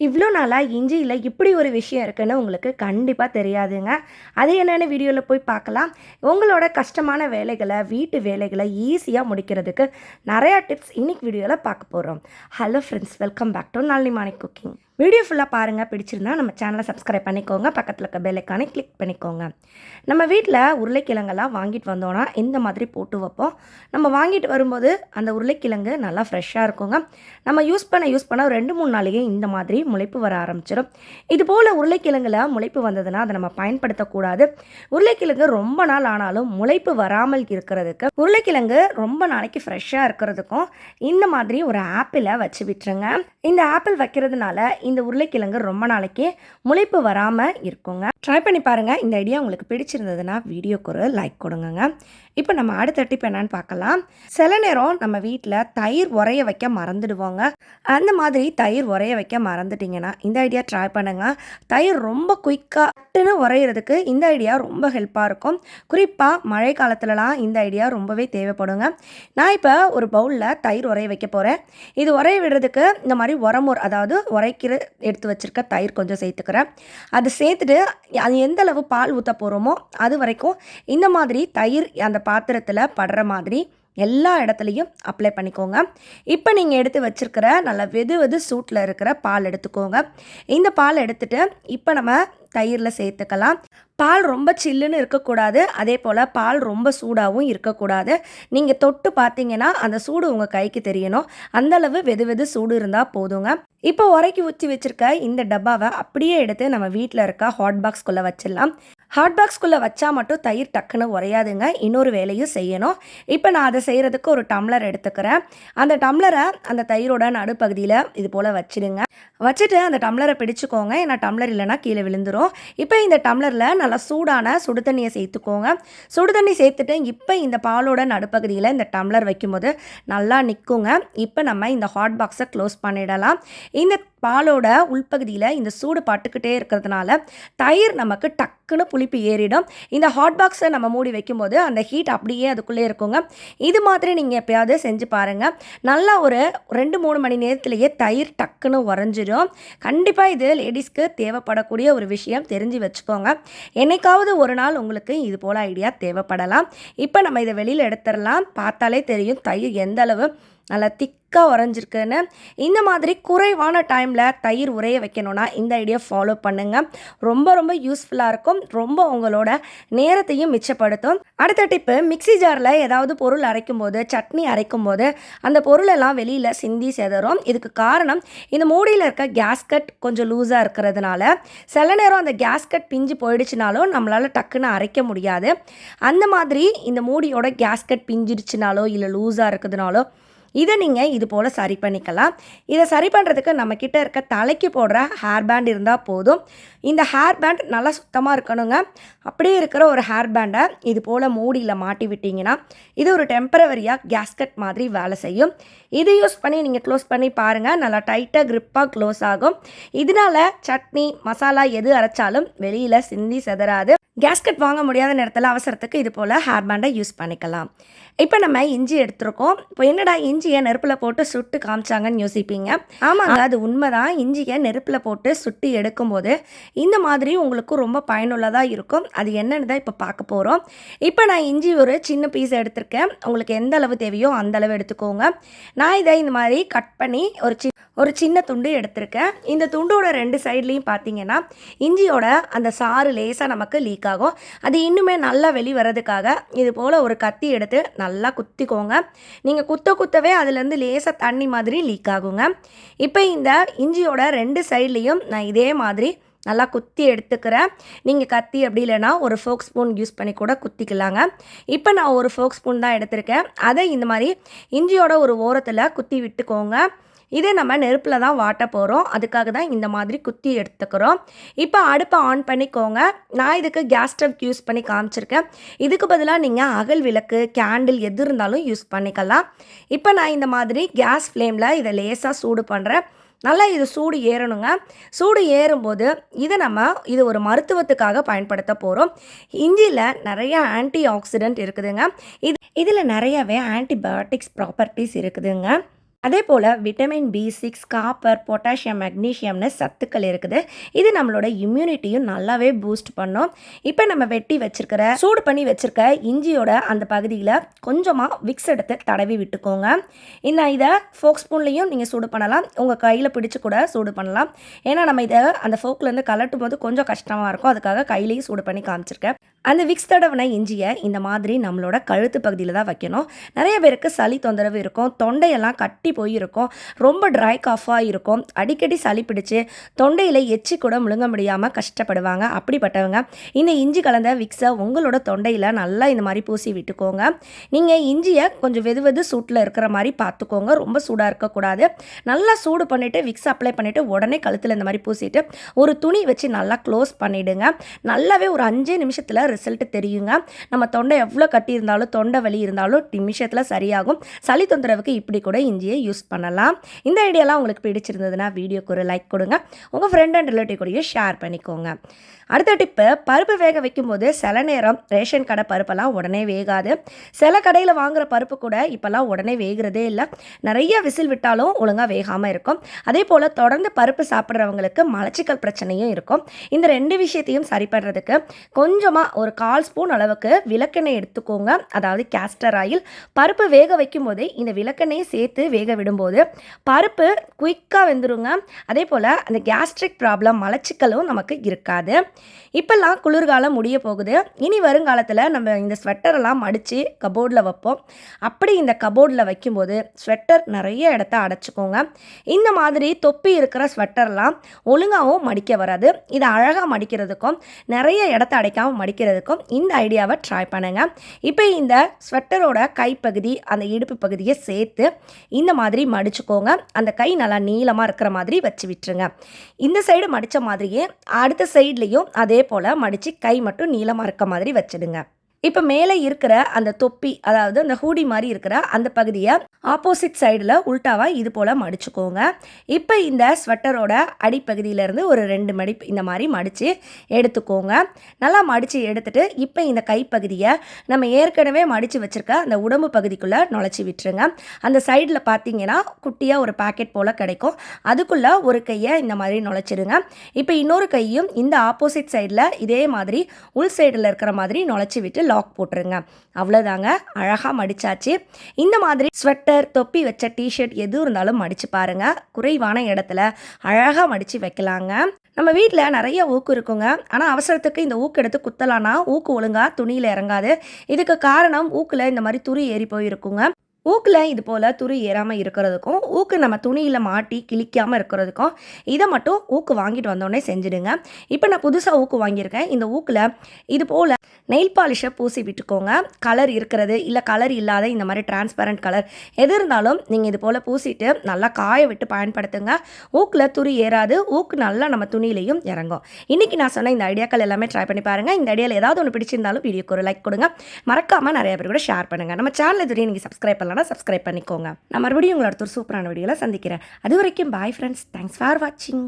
இவ்வளோ நாளாக இஞ்சியில் இப்படி ஒரு விஷயம் இருக்குன்னு உங்களுக்கு கண்டிப்பாக தெரியாதுங்க. அது என்னென்னு வீடியோவில் போய் பார்க்கலாம். உங்களோட கஷ்டமான வேலைகளை வீட்டு வேலைகளை ஈஸியாக முடிக்கிறதுக்கு நிறையா டிப்ஸ் இன்னைக்கு வீடியோவில் பார்க்க போகிறோம் hello friends welcome back to Nalini morning cooking video ஃபுல்லாக பாருங்கள் பிடிச்சிருந்தா நம்ம சேனலை சப்ஸ்கிரைப் பண்ணிக்கோங்க. பக்கத்தில் இருக்க பெல் கிளிக் பண்ணிக்கோங்க. நம்ம வீட்டில் உருளைக்கிழங்கெல்லாம் வாங்கிட்டு வந்தோன்னா இந்த மாதிரி போட்டு வைப்போம். நம்ம வாங்கிட்டு வரும்போது அந்த உருளைக்கிழங்கு நல்லா ஃப்ரெஷ்ஷாக இருக்குங்க. நம்ம யூஸ் பண்ண யூஸ் பண்ண ரெண்டு மூணு நாளைக்கு இந்த மாதிரி முளைப்பு வர ஆரம்பிச்சிடும் இது போல் உருளைக்கிழங்குல முளைப்பு வந்ததுன்னா அதை நம்ம பயன்படுத்தக்கூடாது. உருளைக்கிழங்கு ரொம்ப நாள் ஆனாலும் முளைப்பு வராமல் இருக்கிறதுக்கு உருளைக்கிழங்கு ரொம்ப நாளைக்கு ஃப்ரெஷ்ஷாக இருக்கிறதுக்கும் இந்த மாதிரி ஒரு ஆப்பிளை வச்சு விட்டுருங்க. இந்த ஆப்பிள் வைக்கிறதுனால இந்த உருளைக்கிழங்கு ரொம்ப நாளைக்கு முளைப்பு வராமல் இருக்குங்க. ட்ரை பண்ணி பாருங்கள் இந்த ஐடியா உங்களுக்கு பிடிச்சிருந்ததுன்னா வீடியோக்கு ஒரு லைக் கொடுங்கங்க. இப்போ நம்ம அடுத்த டிப் என்னன்னு பார்க்கலாம். சில நேரம் நம்ம வீட்டில் தயிர் உரைய வைக்க மறந்துடுவோங்க. அந்த மாதிரி தயிர் உரைய வைக்க மறந்துட்டிங்கன்னா இந்த ஐடியா ட்ரை பண்ணுங்க. தயிர் ரொம்ப குயிக்காக டக்குன்னு உரையிறதுக்கு இந்த ஐடியா ரொம்ப ஹெல்ப்பாக இருக்கும். குறிப்பாக மழை காலத்துலலாம் இந்த ஐடியா ரொம்பவே தேவைப்படுங்க. நான் இப்போ ஒரு பவுலில் தயிர் உரைய வைக்க போகிறேன் இது உரைய விடுறதுக்கு இந்த மாதிரி உரமூர் அதாவது உரைக்கிற எடுத்து வச்சுருக்க தயிர் கொஞ்சம் சேர்த்துக்கிறேன். அது சேர்த்துட்டு அது எந்த அளவு பால் ஊற்ற போகிறோமோ அது வரைக்கும் இந்த மாதிரி தயிர் அந்த பாத்திரத்தில் படுற மாதிரி எல்லா இடத்துலையும் அப்ளை பண்ணிக்கோங்க. இப்போ நீங்கள் எடுத்து வச்சுருக்கிற நல்ல வெது வெது சூட்டில் இருக்கிற பால் எடுத்துக்கோங்க. இந்த பால் எடுத்துட்டு இப்போ நம்ம தயிரில் சேர்த்துக்கலாம். பால் ரொம்ப சில்லுன்னு இருக்கக்கூடாது. அதே போல் பால் ரொம்ப சூடாகவும் இருக்கக்கூடாது. நீங்கள் தொட்டு பார்த்தீங்கன்னா அந்த சூடு உங்கள் கைக்கு தெரியணும். அந்தளவு வெது வெது சூடு இருந்தால் போதுங்க. இப்போ உரைக்கி ஊற்றி வச்சுருக்க இந்த டப்பாவை அப்படியே எடுத்து நம்ம வீட்டில் இருக்க ஹாட் பாக்ஸ்குள்ளே வச்சிடலாம். ஹாட் பாக்ஸ்குள்ளே வச்சா மட்டும் தயிர் டக்குன்னு உரையாதுங்க இன்னொரு வேலையும் செய்யணும். இப்போ நான் அதை செய்கிறதுக்கு ஒரு டம்ளர் எடுத்துக்கிறேன். அந்த டம்ளரை அந்த தயிரோட நடுப்பகுதியில் இது போல் வச்சிடுங்க. வச்சுட்டு அந்த டம்ளரை பிடிச்சிக்கோங்க. ஏன்னா டம்ளர் இல்லைன்னா கீழே விழுந்துரும். இப்போ இந்த டம்ளரில் நல்லா சூடான சுடு தண்ணியை சேர்த்துக்கோங்க. சுடு தண்ணி சேர்த்துட்டு இப்போ இந்த பாலோட நடுப்பகுதியில் இந்த டம்ளர் வைக்கும்போது நல்லா நிற்குங்க இப்போ நம்ம இந்த ஹாட் பாக்ஸை க்ளோஸ் பண்ணிடலாம். இந்த பாலோட உள்பகுதியில் இந்த சூடு பட்டுக்கிட்டே இருக்கிறதுனால தயிர் நமக்கு டக் டக்குன்னு புளிப்பு ஏறிடும். இந்த ஹாட் பாக்ஸை நம்ம மூடி வைக்கும்போது அந்த ஹீட் அப்படியே அதுக்குள்ளே இருக்குங்க. இது மாதிரி நீங்கள் எப்பயாவது செஞ்சு பாருங்கள் நல்லா ஒரு ரெண்டு மூணு மணி நேரத்துலேயே தயிர் டக்குன்னு உறைஞ்சிடும் கண்டிப்பாக இது லேடிஸ்க்கு தேவைப்படக்கூடிய ஒரு விஷயம். தெரிஞ்சு வச்சுக்கோங்க. என்னைக்காவது ஒரு நாள் உங்களுக்கு இது போல் ஐடியா தேவைப்படலாம். இப்போ நம்ம இதை வெளியில் எடுத்துடலாம். பார்த்தாலே தெரியும் தயிர் எந்த அளவு நல்லா திக்காக உறைஞ்சிருக்குன்னு இந்த மாதிரி குறைவான டைமில் தயிர் உரைய வைக்கணும்னா இந்த ஐடியா ஃபாலோ பண்ணுங்கள் ரொம்ப ரொம்ப யூஸ்ஃபுல்லாக இருக்கும். ரொம்ப உங்களோட நேரத்தையும் மிச்சப்படுத்தும். அடுத்த டிப்பு மிக்சி ஜாரில் ஏதாவது பொருள் அரைக்கும் போது சட்னி அரைக்கும் போது அந்த பொருளெல்லாம் வெளியில் சிந்தி செதறும். இதுக்கு காரணம் இந்த மூடியில் இருக்க கேஸ்கட் கொஞ்சம் லூஸாக இருக்கிறதுனால சில நேரம் அந்த கேஸ்கட் பிஞ்சு போயிடுச்சுனாலும் நம்மளால் டக்குன்னு அரைக்க முடியாது. அந்த மாதிரி இந்த மூடியோட கேஸ்கட் பிஞ்சிடுச்சுனாலோ இல்லை லூஸாக இருக்குதுனாலோ இதை நீங்கள் இது போல் சரி பண்ணிக்கலாம். இதை சரி பண்ணுறதுக்கு நம்மக்கிட்ட இருக்க தலைக்கு போடுற ஹேர் பேண்ட் இருந்தால் போதும். இந்த ஹேர் பேண்ட் நல்லா சுத்தமாக இருக்கணுங்க. அப்படியே இருக்கிற ஒரு ஹேர் பேண்டை இது போல் மூடியில் மாட்டி விட்டிங்கன்னா இது ஒரு டெம்பரவரியாக கேஸ்கட் மாதிரி வேலை செய்யும். இது யூஸ் பண்ணி நீங்கள் க்ளோஸ் பண்ணி பாருங்கள் நல்லா டைட்டாக க்ரிப்பாக க்ளோஸ் ஆகும். இதனால் சட்னி மசாலா எது அரைச்சாலும் வெளியில் சிந்தி செதறாது. கேஸ்கட் வாங்க முடியாத நேரத்தில் அவசரத்துக்கு இது போல் ஹேர் பேண்டை யூஸ் பண்ணிக்கலாம். இப்போ நம்ம இஞ்சி எடுத்திருக்கோம். இப்போ என்னடா இஞ்சியை நெருப்பில் போட்டு சுட்டு காமிச்சாங்கன்னு யோசிப்பீங்க. ஆமாங்க. அது உண்மைதான். இஞ்சியை நெருப்பில் போட்டு சுட்டு எடுக்கும்போது இந்த மாதிரி உங்களுக்கு ரொம்ப பயனுள்ளதாக இருக்கும். அது என்னன்னு தான் இப்போ பார்க்க போகிறோம் இப்போ நான் இஞ்சி ஒரு சின்ன பீஸ் எடுத்திருக்கேன். உங்களுக்கு எந்த அளவு தேவையோ அந்த அளவு எடுத்துக்கோங்க. நான் இதை இந்த மாதிரி கட் பண்ணி ஒரு சி ஒரு சின்ன துண்டு எடுத்திருக்கேன். இந்த துண்டோட ரெண்டு சைட்லேயும் பார்த்தீங்கன்னா இஞ்சியோட அந்த சாறு லேசாக நமக்கு லீக் ஆகும். அது இன்னுமே நல்லா வெளி வர்றதுக்காக இது போல் ஒரு கத்தி எடுத்து நல்லா குத்திக்கோங்க. நீங்கள் குத்த குத்தவே அதுலேருந்து லேசாக தண்ணி மாதிரி லீக் ஆகுங்க. இப்போ இந்த இஞ்சியோட ரெண்டு சைட்லேயும் நான் இதே மாதிரி நல்லா குத்தி எடுத்துக்கிறேன். நீங்கள் கத்தி அப்படி இல்லைன்னா ஒரு ஃபோக் ஸ்பூன் யூஸ் பண்ணி கூட குத்திக்கலாங்க. இப்போ நான் ஒரு ஃபோக் ஸ்பூன் தான் எடுத்திருக்கேன். அதை இந்த மாதிரி இஞ்சியோட ஒரு ஓரத்தில் குத்தி விட்டுக்கோங்க. இதே நம்ம நெருப்பில் தான் வாட்ட போகிறோம். அதுக்காக தான் இந்த மாதிரி குத்தி எடுத்துக்கிறோம். இப்போ அடுப்பை ஆன் பண்ணிக்கோங்க. நான் இதுக்கு கேஸ் ஸ்டவ் யூஸ் பண்ணி காமிச்சிருக்கேன். இதுக்கு பதிலாக நீங்கள் அகல் விளக்கு கேண்டில் எது இருந்தாலும் யூஸ் பண்ணிக்கலாம். இப்போ நான் இந்த மாதிரி கேஸ் ஃப்ளேமில் இதை லேசாக சூடு பண்ணுறேன். நல்லா இது சூடு ஏறணுங்க. சூடு ஏறும்போது இதை நம்ம இது ஒரு மருத்துவத்துக்காக பயன்படுத்த போகிறோம். இஞ்சியில் நிறைய ஆன்டி ஆக்சிடென்ட் இருக்குதுங்க. இது இதில் நிறையவே ஆன்டிபயோட்டிக்ஸ் ப்ராப்பர்ட்டிஸ் இருக்குதுங்க. அதே போல் vitamin B six copper potassium மெக்னீஷியம்னு சத்துக்கள் இருக்குது. இது நம்மளோட இம்யூனிட்டியும் நல்லாவே பூஸ்ட் பண்ணும். இப்போ நம்ம வெட்டி வச்சிருக்கிற சூடு பண்ணி வச்சிருக்க இஞ்சியோட அந்த பகுதியில் கொஞ்சமாக விக்ஸ் எடுத்து தடவி விட்டுக்கோங்க. இன்னும் இதை ஃபோக் ஸ்பூன்லேயும் நீங்கள் சூடு பண்ணலாம். உங்கள் கையில் பிடிச்சி கூட சூடு பண்ணலாம். ஏன்னா நம்ம இதை அந்த ஃபோக்லேருந்து கலட்டும் போது கொஞ்சம் கஷ்டமாக இருக்கும். அதுக்காக கையிலேயும் சூடு பண்ணி காமிச்சிருக்கேன். அந்த விக்ஸ் தடவின இஞ்சியை இந்த மாதிரி நம்மளோட கழுத்து பகுதியில் தான் வைக்கணும். நிறைய பேருக்கு சளி தொந்தரவு இருக்கும். தொண்டையெல்லாம் கட்டி போயிருக்கும் ரொம்ப ட்ரை காஃபாக இருக்கும். அடிக்கடி சளி பிடிச்சி தொண்டையில் எச்சி கூட முழுங்க முடியாமல் கஷ்டப்படுவாங்க. அப்படிப்பட்டவங்க இந்த இஞ்சி கலந்த விக்ஸை உங்களோட தொண்டையில் நல்லா இந்த மாதிரி பூசி விட்டுக்கோங்க. நீங்கள் இஞ்சியை கொஞ்சம் வெது வெது சூட்டில் இருக்கிற மாதிரி பார்த்துக்கோங்க ரொம்ப சூடாக இருக்கக்கூடாது நல்லா சூடு பண்ணிவிட்டு விக்ஸ் அப்ளை பண்ணிவிட்டு உடனே கழுத்தில் இந்த மாதிரி பூசிட்டு ஒரு துணி வச்சு நல்லா க்ளோஸ் பண்ணிவிடுங்க நல்லாவே ஒரு அஞ்சு நிமிஷத்தில் ரிசல்ட் தெரியுங்க. நம்ம தொண்டை எவ்வளோ கட்டி இருந்தாலும் தொண்டை வலி இருந்தாலும் நிமிஷத்தில் சரியாகும். சளி தொந்தரவுக்கு இப்படி கூட இஞ்சியை யூஸ் பண்ணலாம். இந்த ஐடியாலாம் உங்களுக்கு பிடிச்சிருந்ததுன்னா வீடியோக்கு ஒரு லைக் கொடுங்க. உங்கள் ஃப்ரெண்ட் அண்ட் ரிலேட்டிவ் கூடயும் ஷேர் பண்ணிக்கோங்க. அடுத்த டிப்பு பருப்பு வேக வைக்கும்போது சில நேரம் ரேஷன் கடை பருப்பெல்லாம் உடனே வேகாது. சில கடையில் வாங்குகிற பருப்பு கூட இப்போல்லாம் உடனே வேகிறதே இல்லை. நிறைய விசில் விட்டாலும் ஒழுங்காக வேகாமல் இருக்கும். அதே போல் தொடர்ந்து பருப்பு சாப்பிட்றவங்களுக்கு மலச்சிக்கல் பிரச்சனையும் இருக்கும். இந்த ரெண்டு விஷயத்தையும் சரி பண்ணுறதுக்கு கொஞ்சமாக ஒரு கால் ஸ்பூன் அளவுக்கு விளக்கெண்ணெய் எடுத்துக்கோங்க. அதாவது கேஸ்டர் ஆயில் பருப்பு வேக வைக்கும்போது இந்த விளக்கெண்ணெயை சேர்த்து வேக விடும்போது பருப்பு குயிக்காக வெந்துருங்க. அதே போல் அந்த கேஸ்ட்ரிக் ப்ராப்ளம் மலச்சிக்கலும் நமக்கு இருக்காது. இப்போல்லாம் குளிர்காலம் முடிய போகுது. இனி வருங்காலத்தில் நம்ம இந்த ஸ்வெட்டரெல்லாம் மடித்து கபோர்டில் வைப்போம். அப்படி இந்த கபோர்டில் வைக்கும்போது ஸ்வெட்டர் நிறைய இடத்த அடைச்சிக்கோங்க. இந்த மாதிரி தொப்பி இருக்கிற ஸ்வெட்டர்லாம் ஒழுங்காகவும் மடிக்க வராது. இதை அழகாக மடிக்கிறதுக்கும் நிறைய இடத்த அடைக்காமல் மடிக்கிறதுக்கும் இந்த ஐடியாவை ட்ரை பண்ணுங்கள் இப்போ இந்த ஸ்வெட்டரோட கைப்பகுதி அந்த இடுப்பு பகுதியை சேர்த்து இந்த மாதிரி மடிச்சுக்கோங்க. அந்த கை நல்லா நீளமாக இருக்கிற மாதிரி வச்சு விட்டுருங்க. இந்த சைடு மடித்த மாதிரியே அடுத்த சைட்லேயும் அதே போல் மடித்து கை மட்டும் நீளமாக இருக்க மாதிரி வச்சிடுங்க. இப்போ மேலே இருக்கிற அந்த தொப்பி அதாவது அந்த ஹூடி மாதிரி இருக்கிற அந்த பகுதியை ஆப்போசிட் சைடில் உல்ட்டாவாக இது போல் மடிச்சுக்கோங்க. இப்போ இந்த ஸ்வெட்டரோட அடிப்பகுதியிலேருந்து ஒரு ரெண்டு மடிப்பு இந்த மாதிரி மடித்து எடுத்துக்கோங்க. நல்லா மடித்து எடுத்துட்டு இப்போ இந்த கைப்பகுதியை நம்ம ஏற்கனவே மடித்து வச்சுருக்க அந்த உடம்பு பகுதிக்குள்ளே நுழைச்சி விட்டுருங்க. அந்த சைடில் பார்த்தீங்கன்னா குட்டியாக ஒரு பாக்கெட் போல் கிடைக்கும். அதுக்குள்ளே ஒரு கையை இந்த மாதிரி நுழைச்சிடுங்க இப்போ இன்னொரு கையும் இந்த ஆப்போசிட் சைடில் இதே மாதிரி உள் சைடில் இருக்கிற மாதிரி நுழைச்சி விட்டு லாக் போட்டுருங்க. அவ்வளோதாங்க அழகாக மடிச்சாச்சு. இந்த மாதிரி ஸ்வெட்டர் தொப்பி வச்ச டிஷர்ட் எது இருந்தாலும் மடித்து பாருங்கள் குறைவான இடத்துல அழகாக மடித்து வைக்கலாங்க. நம்ம வீட்டில் நிறைய ஊக்கு இருக்குங்க. ஆனால் அவசரத்துக்கு இந்த ஊக்கு எடுத்து குத்தலான்னா ஊக்கு ஒழுங்காக துணியில் இறங்காது. இதுக்கு காரணம் ஊக்கில் இந்த மாதிரி துரி ஏறி போயிருக்குங்க. ஊக்கில் இது போல் துரு ஏறாமல் இருக்கிறதுக்கும் ஊக்கு நம்ம துணியில் மாட்டி கிழிக்காமல் இருக்கிறதுக்கும் இதை மட்டும் ஊக்கு வாங்கிட்டு வந்தோடனே செஞ்சுடுங்க. இப்போ நான் புதுசாக ஊக்கு வாங்கியிருக்கேன். இந்த ஊக்கில் இது போல் நெயில் பாலிஷை பூசி விட்டுக்கோங்க. கலர் இருக்கிறது இல்லை கலர் இல்லாத இந்த மாதிரி டிரான்ஸ்பரண்ட் கலர் எது இருந்தாலும் நீங்கள் இது போல் பூசிட்டு நல்லா காய விட்டு பயன்படுத்துங்க. ஊக்கில் துரு ஏறாது ஊக்கு நல்லா நம்ம துணியிலையும் இறங்கும். இன்றைக்கி நான் சொன்ன இந்த ஐடியாக்கள் எல்லாமே ட்ரை பண்ணி பாருங்கள் இந்த ஐடியாவில் ஏதாவது ஒன்று பிடிச்சிருந்தாலும் வீடியோக்கு ஒரு லைக் கொடுங்க. மறக்காமல் நிறைய பேர் கூட ஷேர் பண்ணுங்கள் நம்ம சேனல் இதுவரையும் நீங்கள் சப்ஸ்கிரைப் பண்ணலாம் சப்ஸ்கிரைப் பண்ணிக்கோங்க. நான் மறுபடியும் உங்களை அடுத்த ஒரு சூப்பரான வீடியோவில் சந்திக்கிறேன். அது வரைக்கும் பாய் ஃப்ரெண்ட்ஸ் தேங்க்ஸ் ஃபார் வாட்சிங்